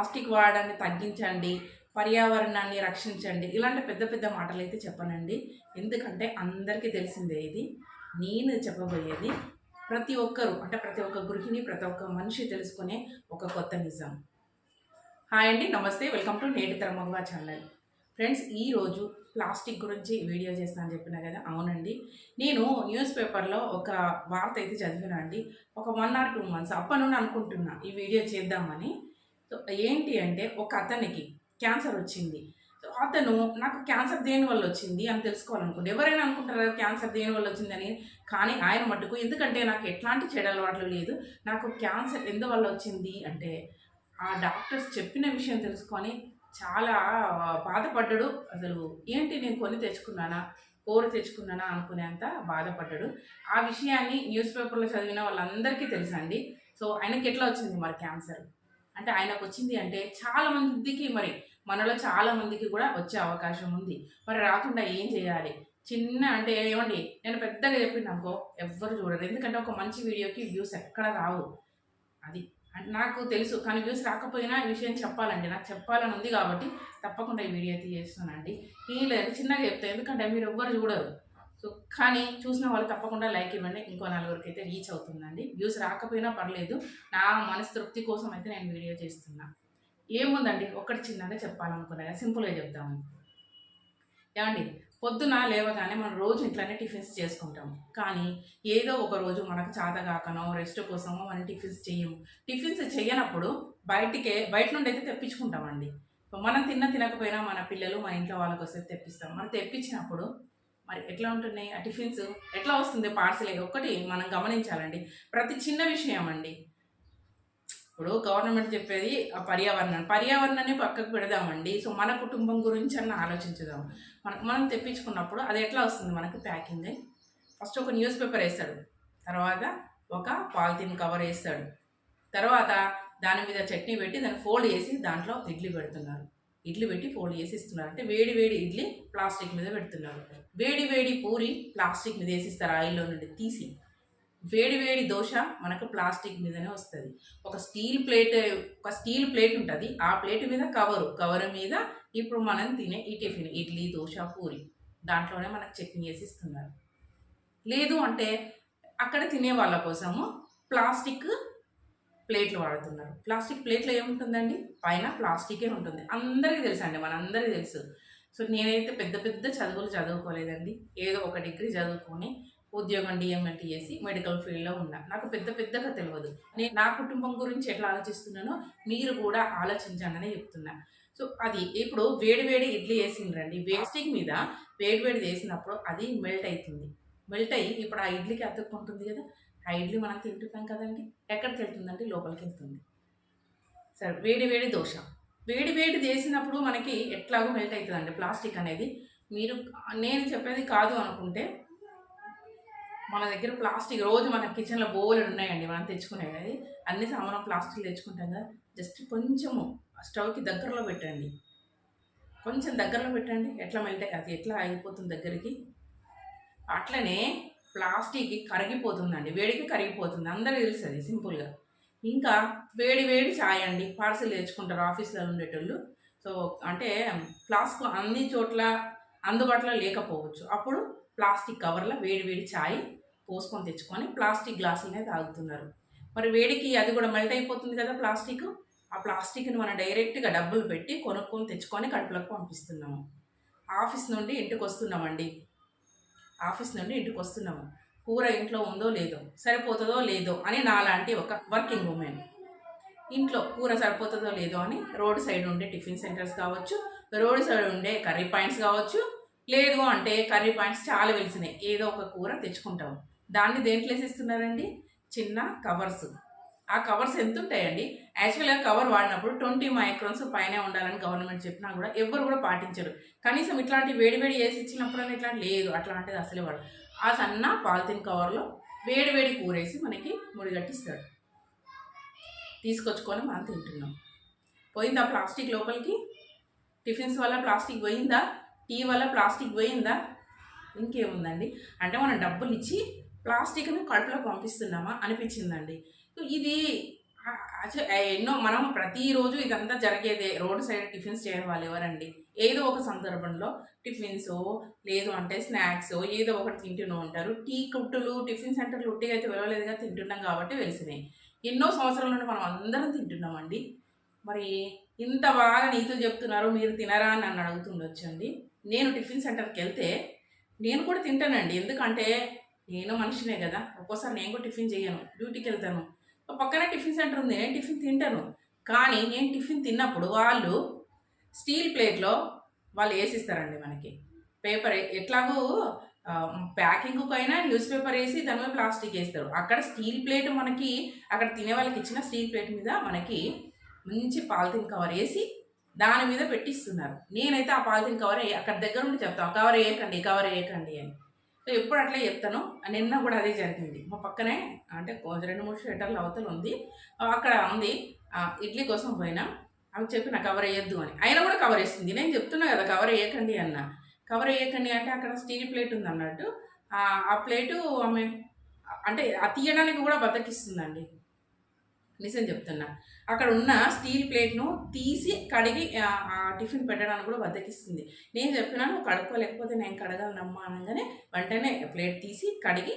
Plastic వాడడాన్ని తగ్గించండి పర్యావరణాన్ని రక్షించండి. ఇలాంటి పెద్ద పెద్ద మాటలు అయితే చెప్పనండి. ఎందుకంటే అందరికీ తెలిసిందే ఇది. నేను చెప్పబోయేది ప్రతి ఒక్కరు అంటే ప్రతి ఒక్క గృహిణి ప్రతి ఒక్క మనిషి తెలుసుకునే ఒక కొత్త నిజం. హాయ్ అండి నమస్తే వెల్కమ్ టు నేటి తరం ఛానల్. ఫ్రెండ్స్ ఈరోజు ప్లాస్టిక్ గురించి వీడియో చేస్తానని చెప్పిన కదా? అవునండి. నేను న్యూస్ పేపర్లో ఒక వార్త అయితే చదివినా అండి. ఒక వన్ ఆర్ టూ మంత్స్ అప్పటి నుండి అనుకుంటున్నా ఈ వీడియో చేద్దామని. సో ఏంటి అంటే ఒక అతనికి క్యాన్సర్ వచ్చింది. సో అతను నాకు క్యాన్సర్ దేని వల్ల వచ్చింది అని తెలుసుకోవాలనుకుంటే ఎవరైనా అనుకుంటారు క్యాన్సర్ దేని వల్ల వచ్చిందని? కానీ ఆయన మట్టుకు ఎందుకంటే నాకు ఎట్లాంటి చెడు అలవాట్లు లేదు నాకు క్యాన్సర్ ఎందువల్ల వచ్చింది అంటే ఆ డాక్టర్స్ చెప్పిన విషయం తెలుసుకొని చాలా బాధపడ్డాడు. అసలు ఏంటి నేను కొని తెచ్చుకున్నానా కోరి తెచ్చుకున్నానా అనుకునేంత బాధపడ్డాడు. ఆ విషయాన్ని న్యూస్ పేపర్లో చదివిన వాళ్ళందరికీ తెలుసండి. సో ఆయనకి ఎట్లా వచ్చింది మరి క్యాన్సర్ అంటే ఆయనకు వచ్చింది అంటే చాలా మందికి మరి మనలో చాలా మందికి కూడా వచ్చే అవకాశం ఉంది. మరి రాకుండా ఏం చేయాలి? చిన్న అంటే ఏమండి నేను పెద్దగా చెప్పినాకో ఎవ్వరు చూడరు. ఎందుకంటే ఒక మంచి వీడియోకి వ్యూస్ ఎక్కడ రావు. అది అంటే నాకు తెలుసు. కానీ వ్యూస్ రాకపోయినా ఈ విషయం చెప్పాలండి. నాకు చెప్పాలని ఉంది కాబట్టి తప్పకుండా ఈ వీడియో అయితే చేస్తున్నానండి ఈ లేదు చిన్నగా చెప్తాను ఎందుకంటే మీరు ఎవ్వరు చూడరు. సో కానీ చూసిన వాళ్ళు తప్పకుండా లైక్ ఇవ్వండి. ఇంకో నలుగురికి అయితే రీచ్ అవుతుందండి. వ్యూస్ రాకపోయినా పర్లేదు. నా మనస్తృప్తి కోసం అయితే నేను వీడియో చేస్తున్నా. ఏముందండి? ఒక్కటి చిన్నగా చెప్పాలనుకున్నా సింపుల్గా చెప్తాము ఏమండి? పొద్దున లేవగానే మనం రోజు ఇంట్లోనే టిఫిన్స్ చేసుకుంటాం. కానీ ఏదో ఒక రోజు మనకు చాతగాకనో రెస్ట్ కోసమో మనం టిఫిన్స్ చేయము టిఫిన్స్ చేయనప్పుడు బయటికే బయట నుండి అయితే తెప్పించుకుంటామండి. మనం తిన్న తినకపోయినా మన పిల్లలు మన ఇంట్లో వాళ్ళకి వస్తే తెప్పిస్తాం. మనం తెప్పించినప్పుడు మరి ఎట్లా ఉంటున్నాయి? ఆ టిఫిన్స్ ఎట్లా వస్తుంది? పార్సల్ ఒక్కటి మనం గమనించాలండి. ప్రతి చిన్న విషయం అండి. ఇప్పుడు గవర్నమెంట్ చెప్పేది ఆ పర్యావరణం పర్యావరణాన్ని పక్కకు పెడదామండి. సో మన కుటుంబం గురించి అన్న ఆలోచించుదాం. మన మనం తెప్పించుకున్నప్పుడు అది ఎట్లా వస్తుంది? మనకు ప్యాకింగ్ ఫస్ట్ ఒక న్యూస్ పేపర్ వేస్తాడు. తర్వాత ఒక పాలిథిన్ కవర్ వేస్తాడు. తర్వాత దాని మీద చట్నీ పెట్టి దాన్ని ఫోల్డ్ చేసి దాంట్లో ఇడ్లీ పెడుతున్నారు. ఇడ్లీ పెట్టి ఫోల్డ్ చేసి ఇస్తున్నారు. అంటే వేడి వేడి ఇడ్లీ ప్లాస్టిక్ మీద పెడుతున్నారు. వేడి వేడి పూరి ప్లాస్టిక్ మీద వేసిస్తారు ఆయిల్లో నుండి తీసి. వేడి వేడి దోశ మనకు ప్లాస్టిక్ మీదనే వస్తుంది. ఒక స్టీల్ ప్లేట్ ఒక స్టీల్ ప్లేట్ ఉంటుంది. ఆ ప్లేట్ మీద కవరు కవర్ మీద ఇప్పుడు మనం తినే ఈ టిఫిన్ ఇడ్లీ దోశ పూరి దాంట్లోనే మనకు చట్నీ వేసి ఇస్తున్నారు. లేదు అంటే అక్కడ తినే వాళ్ళ కోసము ప్లాస్టిక్ ప్లేట్లు వాడుతున్నారు. ప్లాస్టిక్ ప్లేట్లో ఏముంటుందండి? పైన ప్లాస్టికే ఉంటుంది. అందరికీ తెలుసు అండి మనందరికీ తెలుసు. సో నేనైతే పెద్ద పెద్ద చదువులు చదువుకోలేదండి. ఏదో ఒక డిగ్రీ చదువుకొని ఉద్యోగం డిఎంఎల్టీ చేసి మెడికల్ ఫీల్డ్లో ఉన్నా. నాకు పెద్ద పెద్దగా తెలియదు నేను నా కుటుంబం గురించి ఎట్లా ఆలోచిస్తున్నానో మీరు కూడా ఆలోచించానని చెప్తున్నా. సో అది ఇప్పుడు వేడివేడి ఇడ్లీ వేసిండ్రండి. వేస్టింగ్ మీద వేడివేడి వేసినప్పుడు అది మెల్ట్ అవుతుంది మెల్ట్ అయ్యి ఇప్పుడు ఆ ఇడ్లీకి అతుక్కుంటుంది కదా ఆ ఇడ్లీ మనం తింటున్నాం కదండి. ఎక్కడికి వెళ్తుందంటే లోపలికి వెళ్తుంది. సరే వేడి వేడి దోశ. వేడి వేడి చేసినప్పుడు మనకి ఎట్లాగో మెల్ట్ అవుతుందండి ప్లాస్టిక్ అనేది. మీరు నేను చెప్పేది కాదు అనుకుంటే మన దగ్గర ప్లాస్టిక్ రోజు మన కిచెన్లో బోలు ఉన్నాయండి మనం తెచ్చుకునేది అన్ని సామానం ప్లాస్టిక్ తెచ్చుకుంటాం కదా. జస్ట్ కొంచెము స్టవ్కి దగ్గరలో పెట్టండి. కొంచెం దగ్గరలో పెట్టండి ఎట్లా మెల్ట్ అది ఎట్లా అయిపోతుంది దగ్గరికి? అట్లనే ప్లాస్టిక్ కరిగిపోతుందండి వేడికి కరిగిపోతుంది. అందరూ తెలుసు అది సింపుల్గా ఇంకా వేడి వేడి ఛాయ్ అండి. పార్సిల్ తెచ్చుకుంటారు ఆఫీస్లో ఉండేటోళ్ళు. సో అంటే ఫ్లాస్క్ అన్ని చోట్ల అందుబాటులో లేకపోవచ్చు. అప్పుడు ప్లాస్టిక్ కవర్లో వేడి వేడి ఛాయ్ పోసుకొని తెచ్చుకొని ప్లాస్టిక్ గ్లాసులనే తాగుతున్నారు. మరి వేడికి అది కూడా మెల్ట్ అయిపోతుంది కదా ప్లాస్టిక్. ఆ ప్లాస్టిక్ని మనం డైరెక్ట్గా డబ్బులు పెట్టి కొనుక్కొని తెచ్చుకొని కడుపులోకి పంపిస్తున్నాము. ఆఫీస్ నుండి ఇంటికి వస్తున్నామండి. ఆఫీస్ నుండి ఇంటికి వస్తున్నాము. కూర ఇంట్లో ఉందో లేదో సరిపోతుందో లేదో అని నాలాంటి ఒక వర్కింగ్ ఉమెన్. ఇంట్లో కూర సరిపోతుందో లేదో అని రోడ్ సైడ్ ఉండే టిఫిన్ సెంటర్స్ కావచ్చు రోడ్ సైడ్ ఉండే కర్రీ పాయింట్స్ కావచ్చు. లేదు అంటే కర్రీ పాయింట్స్ చాలా వెలిసినాయి. ఏదో ఒక కూర తెచ్చుకుంటాము. దాన్ని దేంట్లో వేసిస్తున్నారండి? చిన్న కవర్స్. ఆ కవర్స్ ఎంత ఉంటాయండి యాక్చువల్గా కవర్ వాడినప్పుడు ట్వంటీ మైక్రోన్స్ పైనే ఉండాలని గవర్నమెంట్ చెప్పినా కూడా ఎవరు కూడా పాటించరు. కనీసం ఇట్లాంటి వేడి వేడి వేసి ఇచ్చినప్పుడు ఇట్లాంటి లేదు. అట్లాంటిది అసలే వాడు ఆ సన్న పాలిథిన్ కవర్లో వేడి వేడి కూరేసి మనకి ముడిగట్టిస్తాడు తీసుకొచ్చుకొని మనం తింటున్నాం. పోయిందా ప్లాస్టిక్ లోపలికి? టిఫిన్స్ వల్ల ప్లాస్టిక్ పోయిందా? టీ వల్ల ప్లాస్టిక్ పోయిందా? ఇంకేముందండి? అంటే మనం డబ్బులు ఇచ్చి ప్లాస్టిక్ని కడుపులో పంపిస్తున్నామా అనిపించిందండి. సో ఇది ఎన్నో మనం ప్రతిరోజు ఇదంతా జరిగేదే. రోడ్ సైడ్ టిఫిన్స్ చేయడం వాళ్ళు ఎవరండి? ఏదో ఒక సందర్భంలో టిఫిన్స్ లేదు అంటే స్నాక్స్ ఏదో ఒకటి తింటూనే ఉంటారు టీ కుట్టులు టిఫిన్ సెంటర్లు ఉట్టిగా అయితే వెళ్ళలేదుగా తింటున్నాం కాబట్టి వెలిసినాయి. ఎన్నో సంవత్సరాల నుండి మనం అందరం తింటున్నామండి. మరి ఇంత బాగా నీతులు చెప్తున్నారు మీరు తినరా అని నన్ను అడుగుతుండొచ్చండి. నేను టిఫిన్ సెంటర్కి వెళ్తే నేను కూడా తింటానండి. ఎందుకంటే నేను మనిషినే కదా. ఒక్కోసారి నేను కూడా టిఫిన్ చేయను డ్యూటీకి వెళ్తాను. పక్కనే టిఫిన్ సెంటర్ ఉంది నేను టిఫిన్ తింటాను. కానీ నేను టిఫిన్ తిన్నప్పుడు వాళ్ళు స్టీల్ ప్లేట్లో వాళ్ళు వేసిస్తారండి మనకి. పేపర్ ఎట్లాగూ ప్యాకింగ్కి అయినా న్యూస్ పేపర్ వేసి దాని మీద ప్లాస్టిక్ వేస్తారు. అక్కడ స్టీల్ ప్లేట్ మనకి అక్కడ తినే వాళ్ళకి ఇచ్చిన స్టీల్ ప్లేట్ మీద మనకి మంచి పాలిథిన్ కవర్ వేసి దాని మీద పెట్టిస్తున్నారు. నేనైతే ఆ పాలిథిన్ కవర్ అక్కడ దగ్గర ఉండి చెప్తాను కవర్ వేయకండి కవర్ వేయకండి అని. సో ఎప్పుడు అట్లా చెప్తాను. నిన్న కూడా అదే జరిగింది. మా పక్కనే అంటే రెండు మూడు షెటర్లు అవతల ఉంది. అక్కడ ఉంది. ఇడ్లీ కోసం పోయినా. అవి చెప్పి నా కవర్ వేయద్దు అని. అయినా కూడా కవర్ వేస్తుంది. నేను చెప్తున్నా కదా కవర్ వేయకండి అన్న. కవర్ వేయకండి అంటే అక్కడ స్టీల్ ప్లేట్ ఉంది అన్నట్టు ఆ ప్లేటు ఆమె అంటే ఆ తీయడానికి కూడా బద్దకిస్తుందండి. నిజం చెప్తున్నా. అక్కడ ఉన్న స్టీల్ ప్లేట్ను తీసి కడిగి టిఫిన్ పెట్టడానికి కూడా బద్దకిస్తుంది. నేను చెప్పినా నువ్వు కడుక్కోలేకపోతే నేను కడగలనమ్మా అనగానే వెంటనే ప్లేట్ తీసి కడిగి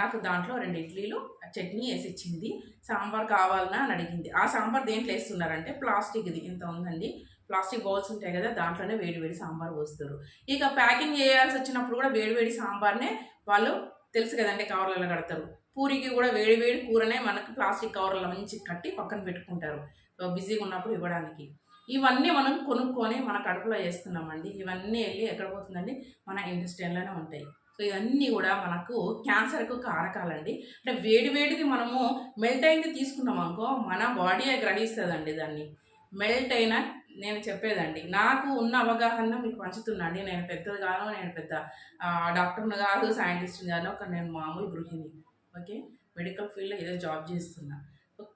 నాకు దాంట్లో రెండు ఇడ్లీలు చట్నీ వేసి ఇచ్చింది సాంబార్ కావాలనా అని అడిగింది. ఆ సాంబార్ దేంట్లో వేస్తున్నారంటే ప్లాస్టిక్ది. ఇంత ఉందండి. ప్లాస్టిక్ బౌల్స్ ఉంటాయి కదా దాంట్లోనే వేడివేడి సాంబార్ పోస్తారు. ఇక ప్యాకింగ్ చేయాల్సి వచ్చినప్పుడు కూడా వేడివేడి సాంబార్నే వాళ్ళు తెలుసు కదండి కవర్లలో కడతారు. పూరికి కూడా వేడివేడి కూరనే మనకు ప్లాస్టిక్ కవర్లలో మంచి కట్టి పక్కన పెట్టుకుంటారు. బిజీగా ఉన్నప్పుడు ఇవ్వడానికి. ఇవన్నీ మనం కొనుక్కొని మన కడుపులో వేస్తున్నామండి. ఇవన్నీ వెళ్ళి ఎక్కడ పోతుందండి? మన ఇండస్ట్రీలోనే ఉంటాయి. సో ఇవన్నీ కూడా మనకు క్యాన్సర్కు కారకాలండి. అంటే వేడివేడిది మనము మెల్ట్ అయింది తీసుకున్నాం అనుకో మన బాడీ గ్రహిస్తుందండి దాన్ని. మెల్ట్ అయిన నేను చెప్పేదండి. నాకు ఉన్న అవగాహన మీకు పంచుతున్నాండి. నేను పెద్దది కాను నేను పెద్ద డాక్టర్ని కాదు సైంటిస్ట్ని కాదు ఒక నేను మామూలు గృహిణి. ఓకే? మెడికల్ ఫీల్డ్లో ఏదో జాబ్ చేస్తున్నా.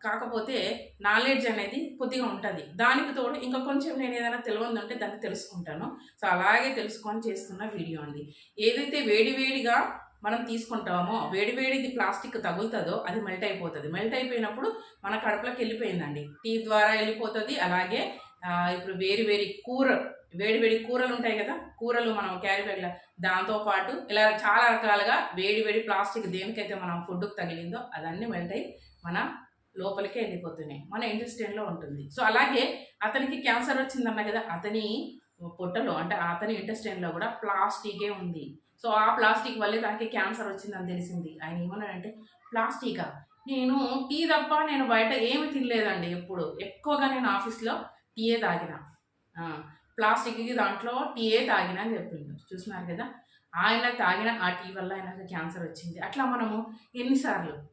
కాకపోతే నాలెడ్జ్ అనేది కొద్దిగా ఉంటుంది. దానికి తోడు ఇంకా కొంచెం నేను ఏదైనా తెలియదు ఉంటే దాన్ని తెలుసుకుంటాను. సో అలాగే తెలుసుకొని చేస్తున్న వీడియో అండి. ఏదైతే వేడి వేడిగా మనం తీసుకుంటామో వేడి వేడిది ప్లాస్టిక్ తగులుతుందో అది మెల్ట్ అయిపోతుంది. మెల్ట్ అయిపోయినప్పుడు మన కడుపులోకి వెళ్ళిపోయిందండి. టీ ద్వారా వెళ్ళిపోతుంది. అలాగే ఇప్పుడు వేరు వేడి కూర వేడి వేడి కూరలు ఉంటాయి కదా కూరలు మనం క్యారీ బ్యాగ్లో దాంతో పాటు ఇలా చాలా రకాలుగా వేడి వేడి ప్లాస్టిక్ దేనికైతే మనం ఫుడ్కి తగిలిందో అదన్నీ మెల్ట్ అయ్యి మన లోపలికే వెళ్ళిపోతున్నాయి మన ఇంటెస్టైన్లో ఉంటుంది. సో అలాగే అతనికి క్యాన్సర్ వచ్చిందన్న కదా అతని పొట్టలో అంటే అతని ఇంటెస్టైన్లో కూడా ప్లాస్టికే ఉంది. సో ఆ ప్లాస్టిక్ వల్లే తనకి క్యాన్సర్ వచ్చిందని తెలిసింది. ఆయన ఏమన్నాడంటే ప్లాస్టికా? నేను టీ తప్ప నేను బయట ఏమి తినలేదండి ఎప్పుడు. ఎక్కువగా నేను ఆఫీస్లో టీయే తాగిన. ప్లాస్టిక్కి దాంట్లో టీయే తాగిన అని చెప్పిండు. చూసినారు కదా? ఆయన తాగిన ఆ టీ వల్ల ఆయనకు క్యాన్సర్ వచ్చింది. అట్లా మనము ఎన్నిసార్లు?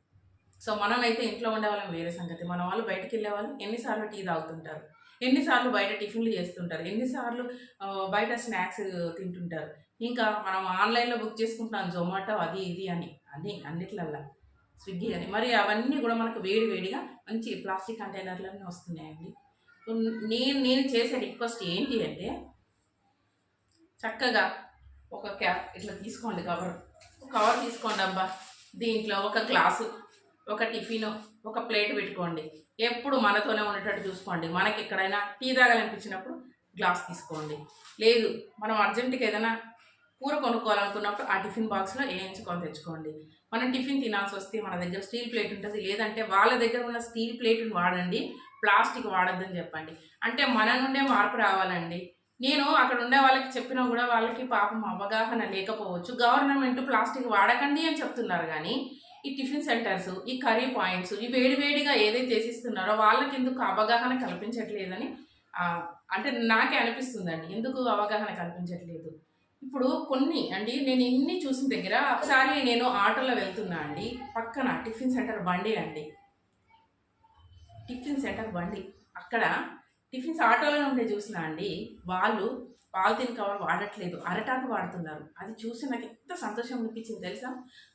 సో మనమైతే ఇంట్లో ఉండేవాళ్ళం వేరే సంగతి. మన వాళ్ళు బయటకు వెళ్ళేవాళ్ళు ఎన్నిసార్లు టీ తాగుతుంటారు? ఎన్నిసార్లు బయట టిఫిన్లు చేస్తుంటారు? ఎన్నిసార్లు బయట స్నాక్స్ తింటుంటారు? ఇంకా మనం ఆన్లైన్లో బుక్ చేసుకుంటున్నాం జొమాటో అది ఇది అని. అన్ని అన్నిట్లల్లా. స్విగ్గీ అని. మరి అవన్నీ కూడా మనకు వేడి వేడిగా మంచి ప్లాస్టిక్ కంటైనర్లన్నీ వస్తున్నాయండి. నేను నేను చేసే రిక్వెస్ట్ ఏంటి అంటే చక్కగా ఒక క్యాప్ ఇట్లా తీసుకోండి కవర్ కవర్ తీసుకోండి అబ్బా. దీంట్లో ఒక గ్లాసు ఒక టిఫిన్ ఒక ప్లేట్ పెట్టుకోండి. ఎప్పుడు మనతోనే ఉండేటట్టు చూసుకోండి. మనకి ఎక్కడైనా టీ తాగాలనిపించినప్పుడు గ్లాస్ తీసుకోండి. లేదు మనం అర్జెంటుకి ఏదైనా కూర కొనుక్కోవాలనుకున్నప్పుడు ఆ టిఫిన్ బాక్స్లో వేయించుకొని తెచ్చుకోండి. మనం టిఫిన్ తినాల్సి వస్తే మన దగ్గర స్టీల్ ప్లేట్ ఉంటుంది లేదంటే వాళ్ళ దగ్గర ఉన్న స్టీల్ ప్లేట్ని వాడండి ప్లాస్టిక్ వాడొద్దని చెప్పండి. అంటే మన నుండే మార్పు రావాలండి. నేను అక్కడ ఉండే వాళ్ళకి చెప్పినా కూడా వాళ్ళకి పాపం అవగాహన లేకపోవచ్చు. గవర్నమెంట్ ప్లాస్టిక్ వాడకండి అని చెప్తున్నారు కానీ ఈ టిఫిన్ సెంటర్స్ ఈ కర్రీ పాయింట్స్ ఈ వేడివేడిగా ఏదైతే చేసిస్తున్నారో వాళ్ళకి ఎందుకు అవగాహన కల్పించట్లేదని అంటే నాకే అనిపిస్తుందండి. ఎందుకు అవగాహన కల్పించట్లేదు? ఇప్పుడు కొన్ని అండి నేను ఇన్ని చూసిన దగ్గర ఒకసారి నేను ఆటోలో వెళ్తున్నా అండి పక్కన టిఫిన్ సెంటర్ బండి అండి. టిఫిన్ సెంటర్ బండి. అక్కడ టిఫిన్స్ ఆటోలో ఉంటే చూసిన అండి వాళ్ళు పాలిథిన్ కవర్ వాడట్లేదు అరటాకు వాడుతున్నారు. అది చూసి నాకు ఎంత సంతోషం అనిపించింది తెలుసా?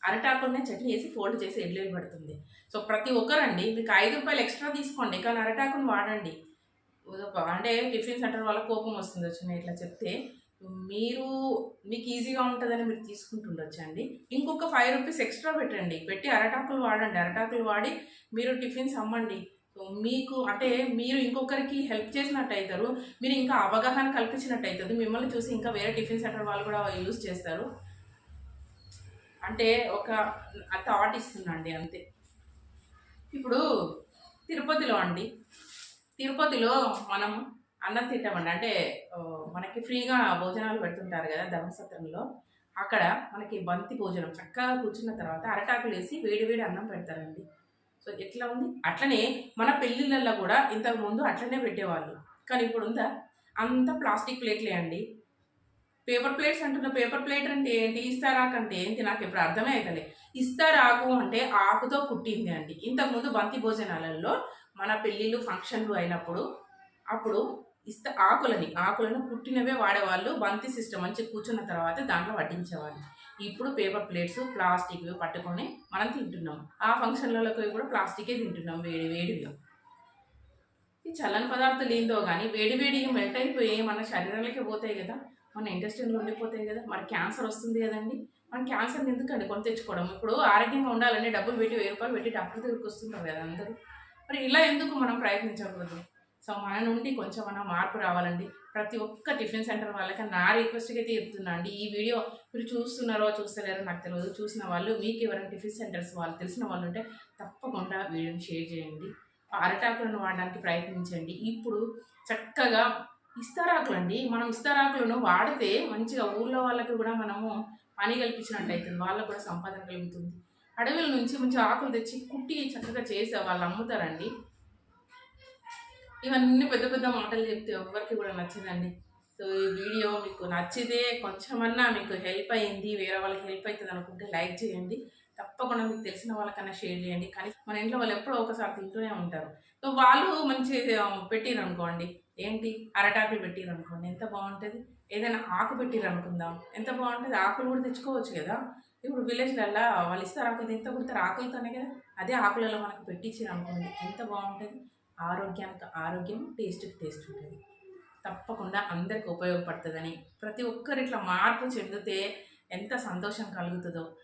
అరటాకునే చట్నీ వేసి ఫోల్డ్ చేసి ఎడ్లు పడుతుంది. సో ప్రతి ఒక్కరండి మీకు ఐదు రూపాయలు ఎక్స్ట్రా తీసుకోండి కానీ అరటాకును వాడండి. అంటే టిఫిన్ సెంటర్ వాళ్ళ కోపం వస్తుంది వచ్చి ఇట్లా చెప్తే. మీరు మీకు ఈజీగా ఉంటుందని మీరు తీసుకుంటుండొచ్చండి ఇంకొక ఫైవ్ రూపీస్ ఎక్స్ట్రా పెట్టండి. పెట్టి అరటాకులు వాడండి. అరటాకులు వాడి మీరు టిఫిన్స్ అమ్మండి. మీకు అంటే మీరు ఇంకొకరికి హెల్ప్ చేసినట్టు అవుతారు మీరు ఇంకా అవగాహన కల్పించినట్టు అవుతుంది మిమ్మల్ని చూసి ఇంకా వేరే టిఫిన్ సెంటర్ వాళ్ళు కూడా యూజ్ చేస్తారు. అంటే ఒక థాట్ ఇస్తుందండి అంతే. ఇప్పుడు తిరుపతిలో అండి. తిరుపతిలో మనం అన్నం తింటామండి. అంటే మనకి ఫ్రీగా భోజనాలు పెడుతుంటారు కదా ధర్మసత్రంలో. అక్కడ మనకి బంతి భోజనం చక్కగా కూర్చున్న తర్వాత అరటాకులు వేసి వేడి వేడి అన్నం పెడతారండి. సో ఎట్లా ఉంది? అట్లనే మన పెళ్ళిళ్ళల్లో కూడా ఇంతకు ముందు అట్లనే పెట్టేవాళ్ళు. కానీ ఇప్పుడు ఉందా అంత ప్లాస్టిక్ ప్లేట్లే అండి. పేపర్ ప్లేట్స్ అంటున్న పేపర్ ప్లేట్ అంటే ఏంటి? ఇస్తారాకు అంటే ఏంటి? నాకు ఇప్పుడు అర్థమే అవుతలే ఇస్తారాకు అంటే ఆకుతో కుట్టింది అండి. ఇంతకుముందు బంతి భోజనాలలో మన పెళ్ళిళ్ళు ఫంక్షన్లు అయినప్పుడు అప్పుడు ఇస్త ఆకులని ఆకులను పుట్టినవే వాడేవాళ్ళు బంతి సిస్టమ్ మంచి కూర్చున్న తర్వాత దాంట్లో పట్టించేవాళ్ళు ఇప్పుడు పేపర్ ప్లేట్స్ ప్లాస్టిక్ పట్టుకొని మనం తింటున్నాం. ఆ ఫంక్షన్లలోకి కూడా ప్లాస్టికే తింటున్నాం వేడి వేడిగా. ఈ చల్లని పదార్థాలు ఏందో కానీ వేడి వేడిగా మెల్ట్ అయిపోయి మన శరీరంలోకి పోతాయి కదా. మన ఇంటెస్టైన్లో ఉండిపోతాయి కదా. మరి క్యాన్సర్ వస్తుంది కదండి. మన క్యాన్సర్ ఎందుకండి కొని తెచ్చుకోవడం? ఇప్పుడు ఆరోగ్యంగా ఉండాలని డబ్బులు పెట్టి వెయ్యి రూపాయలు పెట్టి డాక్టర్ దగ్గరికి వస్తుంటారు కదా అందరూ. మరి ఇలా ఎందుకు మనం ప్రయత్నించకూడదు? సో మన నుండి కొంచెం మన మార్పు రావాలండి. ప్రతి ఒక్క టిఫిన్ సెంటర్ వాళ్ళకి నా రిక్వెస్ట్గా అయితే చెప్తున్నా అండి. ఈ వీడియో మీరు చూస్తున్నారో చూస్తలేరో నాకు తెలియదు చూసిన వాళ్ళు మీకు ఎవరైనా టిఫిన్ సెంటర్స్ వాళ్ళు తెలిసిన వాళ్ళు ఉంటే తప్పకుండా వీడియోని షేర్ చేయండి. అరటాకులను వాడడానికి ప్రయత్నించండి. ఇప్పుడు చక్కగా ఇస్తారాకులు అండి మనం ఇస్తారాకులను వాడితే మంచిగా ఊళ్ళో వాళ్ళకి కూడా మనము పని కల్పించినట్టు అవుతుంది వాళ్ళకు కూడా సంపాదన కలుగుతుంది. అడవుల నుంచి మంచి ఆకులు తెచ్చి కుట్టి చక్కగా చేసే వాళ్ళు అమ్ముతారండి. ఇవన్నీ పెద్ద పెద్ద మాటలు చెప్తే ఎవరికి కూడా నచ్చదండి. సో ఈ వీడియో మీకు నచ్చితే కొంచెమన్నా మీకు హెల్ప్ అయ్యింది వేరే వాళ్ళకి హెల్ప్ అవుతుంది అనుకుంటే లైక్ చేయండి. తప్పకుండా మీకు తెలిసిన వాళ్ళకన్నా షేర్ చేయండి. కానీ మన ఇంట్లో వాళ్ళు ఎప్పుడో ఒకసారి తింటూనే ఉంటారు. సో వాళ్ళు మంచి పెట్టిరు అనుకోండి. ఏంటి? అరటాకులు పెట్టిరు అనుకోండి. ఎంత బాగుంటుంది? ఏదైనా ఆకు పెట్టిరు అనుకుందాం. ఎంత బాగుంటుంది? ఆకులు కూడా తెచ్చుకోవచ్చు కదా. ఇప్పుడు విలేజ్లల్లో వాళ్ళు ఇస్తారు ఆకులు ఎంత కుడతారు? ఆకులతోనే కదా. అదే ఆకులలో మనకు పెట్టించారు అనుకోండి. ఎంత బాగుంటుంది? ఆరోగ్యానికి ఆరోగ్యం టేస్ట్కి టేస్ట్ ఉంటుంది. తప్పకుండా అందరికి ఉపయోగపడుతుందని ప్రతి ఒక్కరు ఇట్లా మార్పు చెందితే ఎంత సంతోషం కలుగుతుందో.